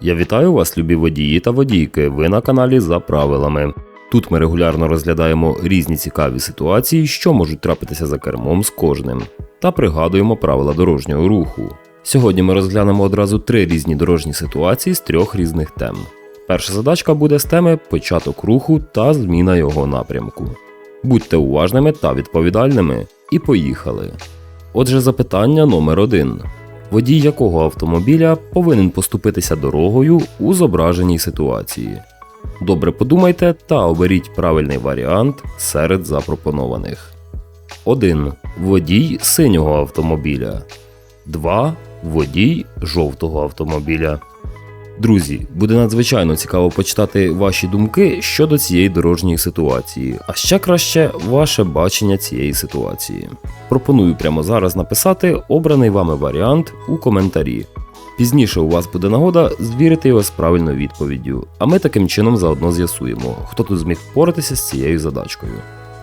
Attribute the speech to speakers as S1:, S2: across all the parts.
S1: Я вітаю вас, любі водії та водійки. Ви на каналі за правилами. Тут ми регулярно розглядаємо різні цікаві ситуації, що можуть трапитися за кермом з кожним, та пригадуємо правила дорожнього руху. Сьогодні ми розглянемо одразу три різні дорожні ситуації з трьох різних тем. Перша задачка буде з теми початок руху та зміна його напрямку. Будьте уважними та відповідальними. І поїхали. Отже, запитання номер один. Водій якого автомобіля повинен поступитися дорогою у зображеній ситуації? Добре подумайте та оберіть правильний варіант серед запропонованих. 1. Водій синього автомобіля. 2. Водій жовтого автомобіля. Друзі, буде надзвичайно цікаво почитати ваші думки щодо цієї дорожньої ситуації, а ще краще ваше бачення цієї ситуації. Пропоную прямо зараз написати обраний вами варіант у коментарі. Пізніше у вас буде нагода звірити його з правильною відповіддю, а ми таким чином заодно з'ясуємо, хто тут зміг впоратися з цією задачкою.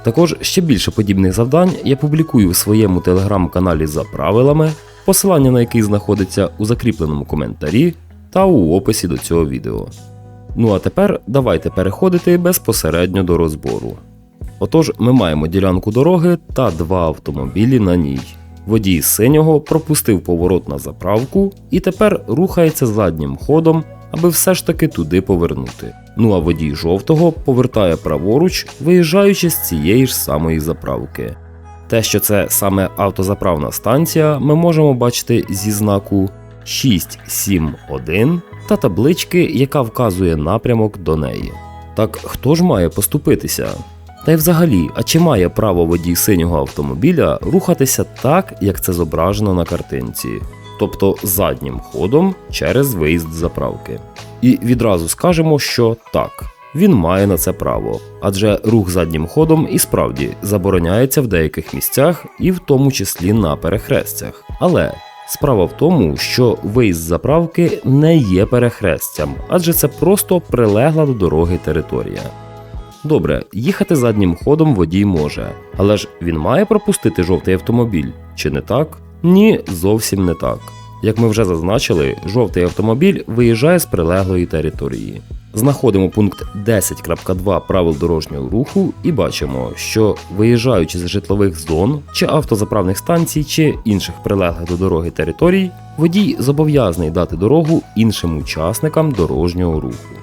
S1: Також ще більше подібних завдань я публікую в своєму телеграм-каналі за правилами, посилання на який знаходиться у закріпленому коментарі та у описі до цього відео. Ну а тепер давайте переходити безпосередньо до розбору. Отож, ми маємо ділянку дороги та два автомобілі на ній. Водій синього пропустив поворот на заправку і тепер рухається заднім ходом, аби все ж таки туди повернути. Ну а водій жовтого повертає праворуч, виїжджаючи з цієї ж самої заправки. Те, що це саме автозаправна станція, ми можемо бачити зі знаку 671 та таблички, яка вказує напрямок до неї. Так хто ж має поступитися? Та й взагалі, а чи має право водій синього автомобіля рухатися так, як це зображено на картинці, тобто заднім ходом через виїзд заправки? І відразу скажемо, що так, він має на це право, адже рух заднім ходом і справді забороняється в деяких місцях, і в тому числі на перехрестях. Але Справа в тому, що виїзд з заправки не є перехрестям, адже це просто прилегла до дороги територія. Добре, їхати заднім ходом водій може, але ж він має пропустити жовтий автомобіль, чи не так? Ні, зовсім не так. Як ми вже зазначили, жовтий автомобіль виїжджає з прилеглої території. Знаходимо пункт 10.2 правил дорожнього руху і бачимо, що виїжджаючи з житлових зон чи автозаправних станцій чи інших прилеглих до дороги територій, водій зобов'язаний дати дорогу іншим учасникам дорожнього руху.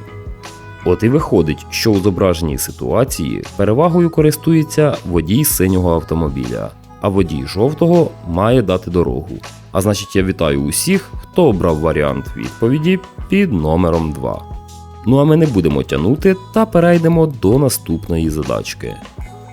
S1: От і виходить, що у зображеній ситуації перевагою користується водій синього автомобіля, а водій жовтого має дати дорогу. А значить, я вітаю усіх, хто обрав варіант відповіді під номером 2. Ну а ми не будемо тягнути та перейдемо до наступної задачки.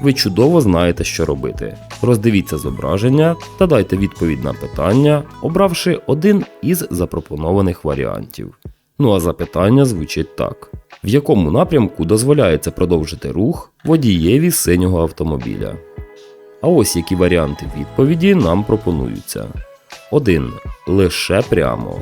S1: Ви чудово знаєте, що робити. Роздивіться зображення та дайте відповідь на питання, обравши один із запропонованих варіантів. Ну а запитання звучить так: в якому напрямку дозволяється продовжити рух водієві синього автомобіля? А ось які варіанти відповіді нам пропонуються: 1. Лише прямо.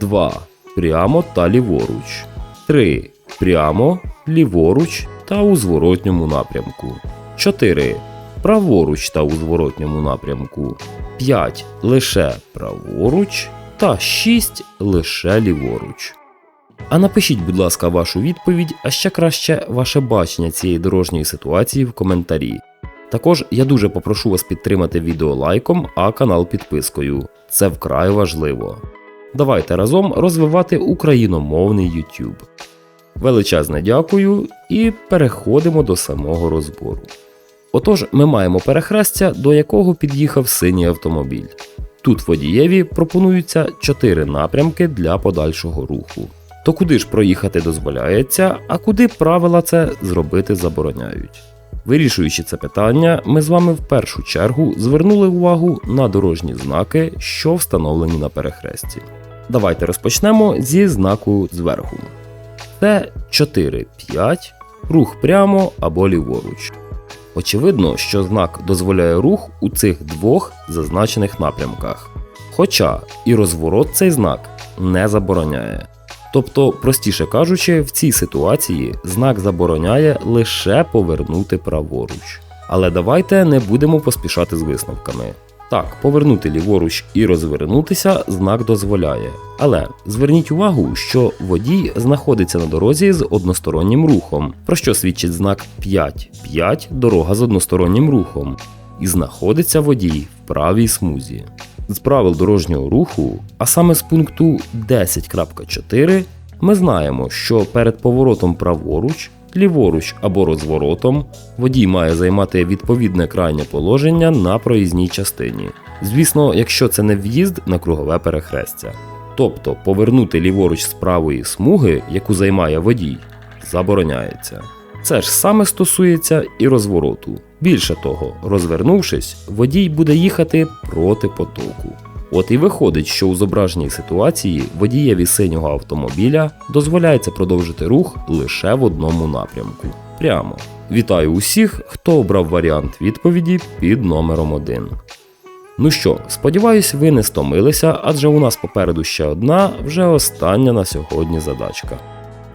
S1: 2. Прямо та ліворуч. 3. Прямо, ліворуч та у зворотньому напрямку. 4. Праворуч та у зворотньому напрямку. 5. Лише праворуч. Та 6. Лише ліворуч. А напишіть, будь ласка, вашу відповідь, а ще краще ваше бачення цієї дорожньої ситуації в коментарі. Також я дуже попрошу вас підтримати відео лайком, а канал підпискою. Це вкрай важливо. Давайте разом розвивати україномовний YouTube. Величезне дякую і переходимо до самого розбору. Отож, ми маємо перехрестя, до якого під'їхав синій автомобіль. Тут водієві пропонуються 4 напрямки для подальшого руху. То куди ж проїхати дозволяється, а куди правила це зробити забороняють. Вирішуючи це питання, ми з вами в першу чергу звернули увагу на дорожні знаки, що встановлені на перехресті. Давайте розпочнемо зі знаку зверху. Це 4-5, рух прямо або ліворуч. Очевидно, що знак дозволяє рух у цих двох зазначених напрямках. Хоча і розворот цей знак не забороняє. Тобто, простіше кажучи, в цій ситуації знак забороняє лише повернути праворуч. Але давайте не будемо поспішати з висновками. Так, повернути ліворуч і розвернутися знак дозволяє. Але зверніть увагу, що водій знаходиться на дорозі з одностороннім рухом, про що свідчить знак 5. 5 дорога з одностороннім рухом. І знаходиться водій в правій смузі. З правил дорожнього руху, а саме з пункту 10.4, ми знаємо, що перед поворотом праворуч, ліворуч або розворотом водій має займати відповідне крайнє положення на проїзній частині. Звісно, якщо це не в'їзд на кругове перехрестя. Тобто повернути ліворуч з правої смуги, яку займає водій, забороняється. Це ж саме стосується і розвороту. Більше того, розвернувшись, водій буде їхати проти потоку. От і виходить, що у зображеній ситуації водієві синього автомобіля дозволяється продовжити рух лише в одному напрямку. Прямо. Вітаю усіх, хто обрав варіант відповіді під номером 1. Ну що, сподіваюсь, ви не стомилися, адже у нас попереду ще одна, вже остання на сьогодні задачка.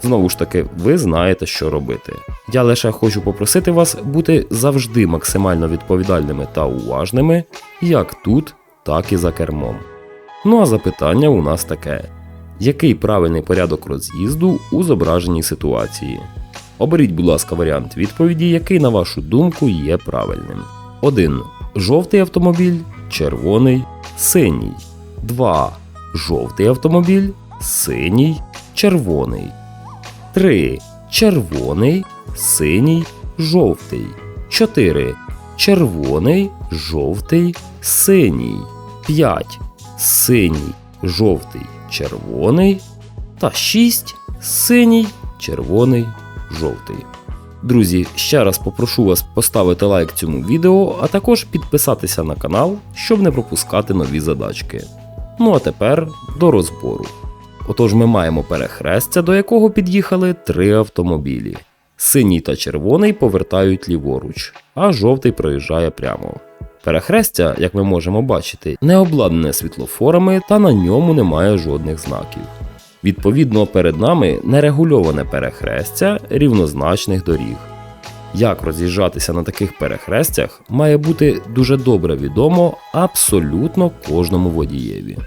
S1: Знову ж таки, ви знаєте, що робити. Я лише хочу попросити вас бути завжди максимально відповідальними та уважними, як тут, так і за кермом. Ну а запитання у нас таке: який правильний порядок роз'їзду у зображеній ситуації? Оберіть, будь ласка, варіант відповіді, який, на вашу думку, є правильним. 1. Жовтий автомобіль, червоний, синій. 2. Жовтий автомобіль, синій, червоний. 3. Червоний, синій, жовтий. 4. Червоний, жовтий, синій. 5. Синій, жовтий, червоний. Та 6. Синій, червоний, жовтий. Друзі, ще раз попрошу вас поставити лайк цьому відео, а також підписатися на канал, щоб не пропускати нові задачки. Ну а тепер до розбору. Отож ми маємо перехрестя, до якого під'їхали три автомобілі. Синій та червоний повертають ліворуч, а жовтий проїжджає прямо. Перехрестя, як ми можемо бачити, не обладнане світлофорами та на ньому немає жодних знаків. Відповідно, перед нами нерегульоване перехрестя рівнозначних доріг. Як роз'їжджатися на таких перехрестях має бути дуже добре відомо абсолютно кожному водієві.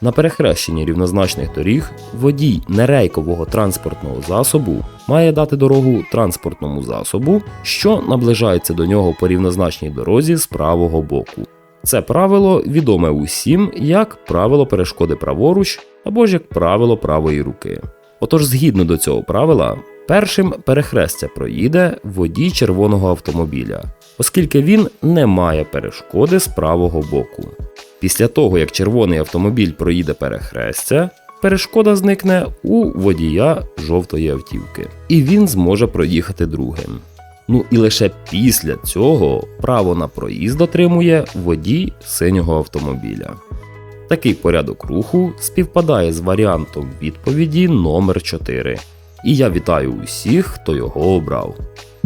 S1: На перехрещенні рівнозначних доріг водій нерейкового транспортного засобу має дати дорогу транспортному засобу, що наближається до нього по рівнозначній дорозі з правого боку. Це правило відоме усім як правило перешкоди праворуч або ж як правило правої руки. Отож, згідно до цього правила, першим перехрестя проїде водій червоного автомобіля, оскільки він не має перешкоди з правого боку. Після того, як червоний автомобіль проїде перехрестя, перешкода зникне у водія жовтої автівки, і він зможе проїхати другим. Ну і лише після цього право на проїзд отримує водій синього автомобіля. Такий порядок руху співпадає з варіантом відповіді номер 4 І я вітаю усіх, хто його обрав.